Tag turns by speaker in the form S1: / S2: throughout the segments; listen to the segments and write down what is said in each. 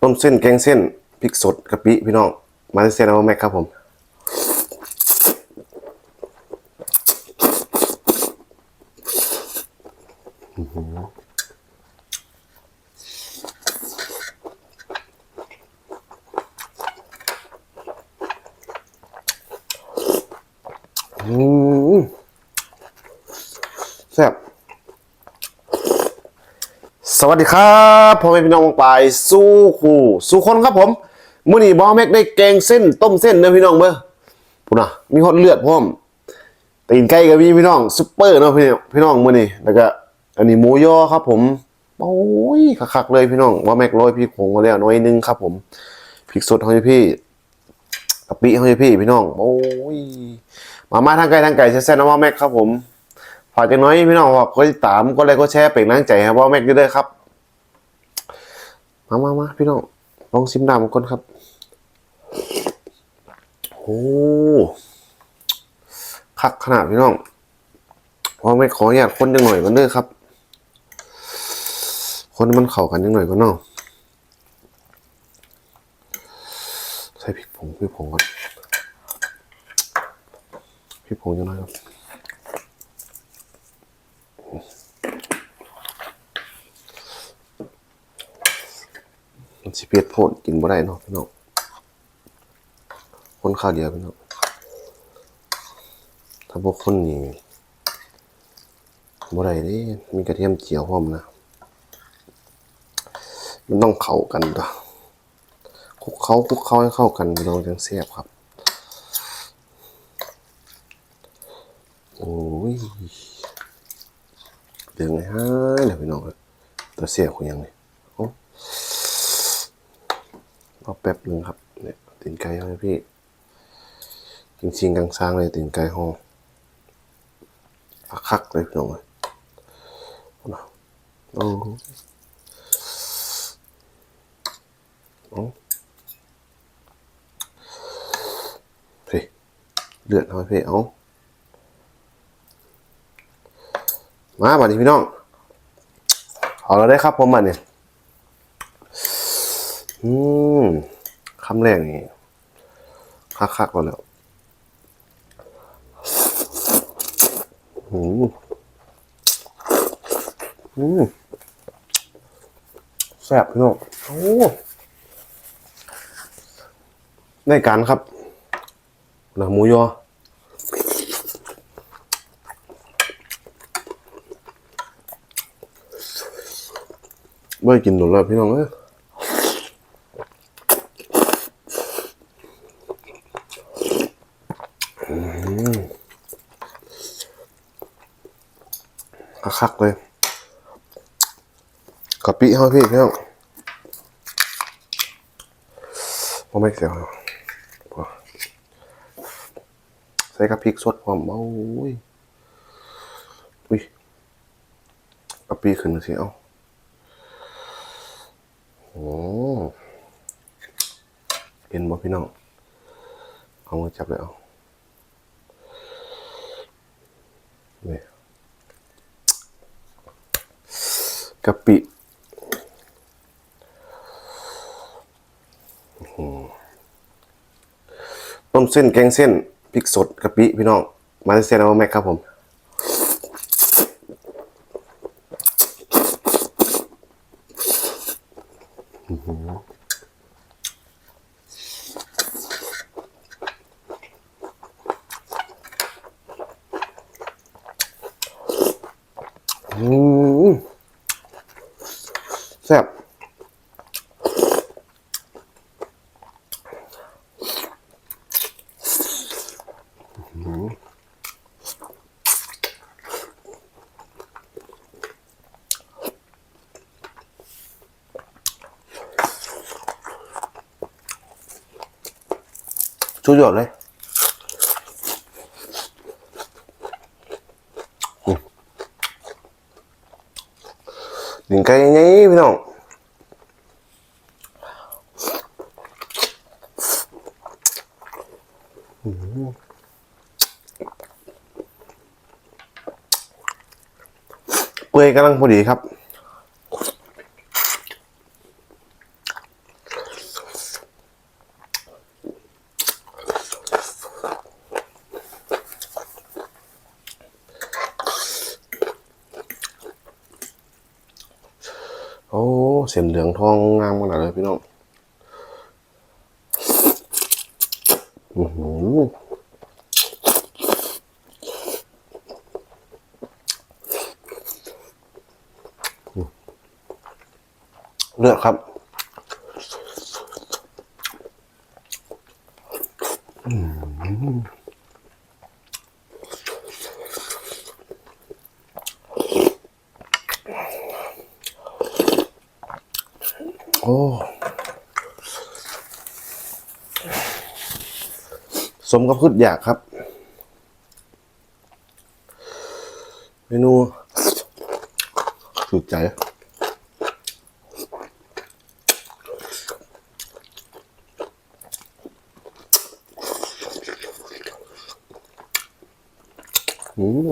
S1: ต้มเส้นแกงเส้นพริกสดกะปิพี่น้อง มาเลเซียนะแม็กครับผมอืมแซ่บ สวัสดีครับพ่อแม่พี่น้องปลายสู้คู่สู้คนครับผมมื้อนี้บอแม็กได้แกงเส้นต้มเส้นเด้อพี่น้องเบ้อพุ่นน่ะมีฮอตเลือดพร้อมตีนไก่ก็มีพี่น้องซุปเปอร์เนาะพี่พี่น้องมื้อนี้แล้วก็อันนี้หมูยอครับผมโอ้ยคักๆเลยพี่น้องบอแม็กโรยพริกผงมาแล้วหน้อยนึงครับ ผมพริกสดของพี่กะปิของพี่พี่น้องโอ้ยมามาทางไกลทางไกลแซ่บๆนะว่าแม็กครับผมากจังน้อยพี่น้องฝากกดติดตามก็ไลค์ก็แชร์เป็นกำลังใจให้ว่าแม็กด้วยครับ มามามาพี่น้องลองซิมดำก่อนครับโอ้คักขนาดพี่น้องพอแม็กขออนุญาตคนจังหน่อยกันเด้อครับ คนมันเข้ากันจังหน่อยก็นาะใส่พริกผงพริกผงก่อนพี่ผงจะน้อยครับ มันสิเปียดโพดกินบ่ได้เนาะพี่น้องคนข้าวเดียวพี่น้องถ้าพวกคนนี่บ่ได้เด้มีกระเทียมเจียวพร้อมนะมันต้องเข้ากันตัวคลุกเขาคลุกเขาให้เข้ากันพี่น้องจังเสียบครับโอ้ยเดืองไงฮะเดี๋ยวพี่น้องตัวเสียคุณยังไงเอา เอาแป๊บหนึ่งครับเนี่ยตีนไก่ห้พี่จริงๆกลางซางเลยตีนไก่ห้องคักเลยพี่น้องเลยเอานะโอ้เอาเฮ้เลือดเอาพี่เอามาบัดนี้พี่น้อง เอาเราได้ครับผมบัดนี้ อืมคำแรกนี่คักๆก่อนแล้วอืมอืมแซ่บพี่น้องโอ้ได้การครับหนังหมูยอไม่กินหนุนแล้วพี่น้องเอ้ย คักเลยกะปิให้พี่พี่น้องพอไม่เสียวใส่กะพริกสดพร้อมโอ้ยอุ้ยกะปิขึ้นมาสิเอ้าโอ้เห็นบ่พี่น้องเอามือจับเลยเอาเนี่ย กะปิต้มเส้นแกงเส้นพริกสดกะปิพี่น้องมาเลเซียนะแม็กครับผมอืมแซ่บอื้อหือ สุดยอดเลยหนึ่งไก่ยังไงพี่น้องเปื่อยกำลังพอดีครับ เส้นเหลืองทองงามขนาดเลยพี่น้องเลือดครับโอ้ สมกับพืชอยากครับ เมนูสุดใจ อืม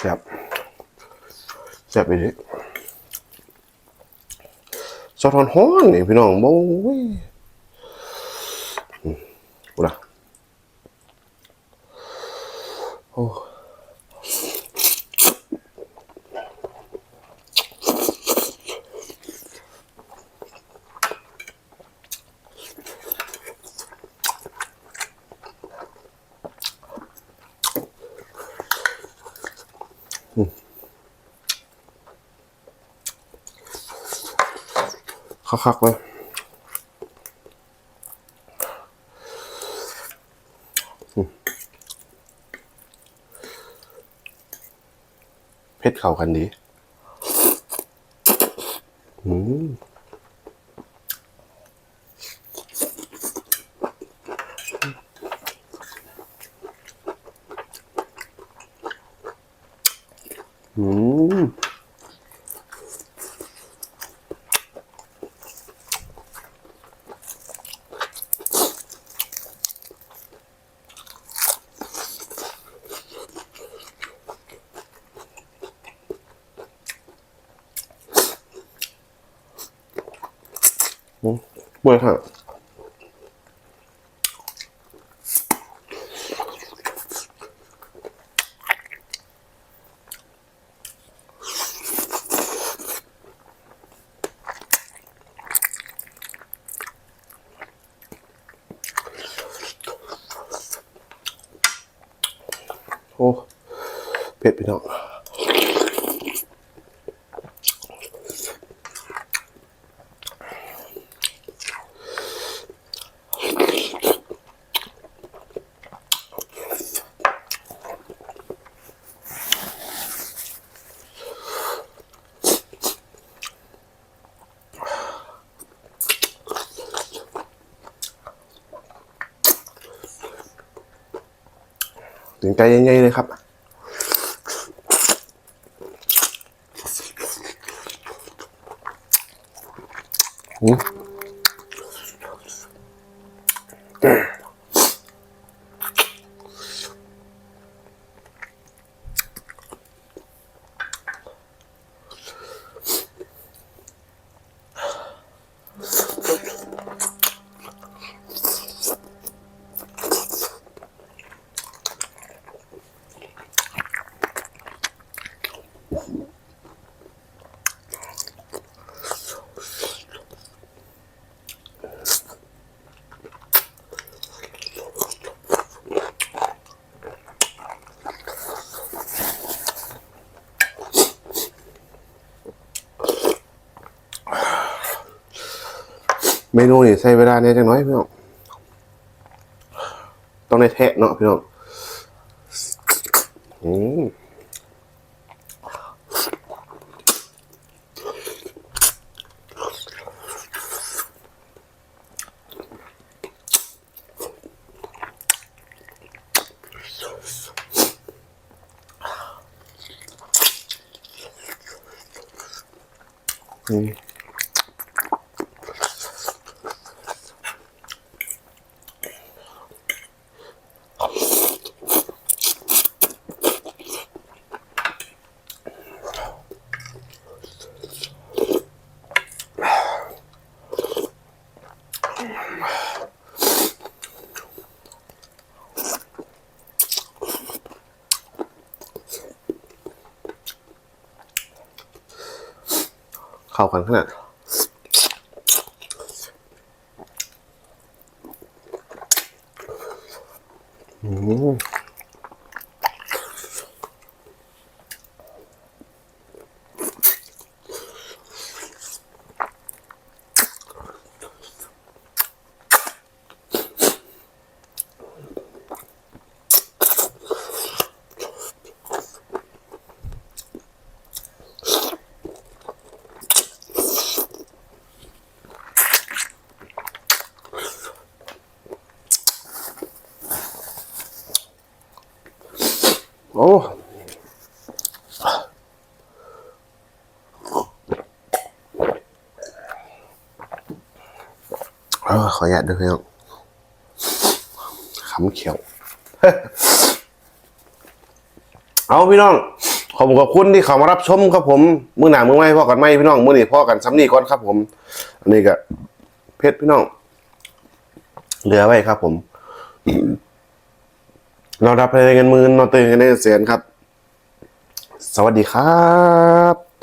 S1: แซ่บ แซ่บไปดิซอสทอนฮ้อนนี่พี่น้องโอ้ยอืมกูละโอ้ คักๆเลยเผ็ดเข้ากันดีอืมอืม บวยค่ะโอ้เผ็ดพี่น้อง ถึงใจใหญ่ๆเลยครับอืม เมนูนี่ใช้เวลาเนี่ยจังน้อยพี่น้อง ต้องในแทะเนาะพี่น้อง อืม อื เข้ากันขนาดอืม โอ้เออขออนุญาตด้วยพี่น้องขำเขียว เอาพี่น้องขอบคุณขอบคุณที่เขามารับชมครับผม มือหนามือไม่พ่อกันไหมพี่น้อง มือนี่พ่อกันซ้ำนี่ก่อนครับผม อันนี้ก็เพชรพี่น้อง เหลือไว้ครับผม เรารับรายเงินหมื่นนอนตื่นกันได้เสียนครับ สวัสดีครับ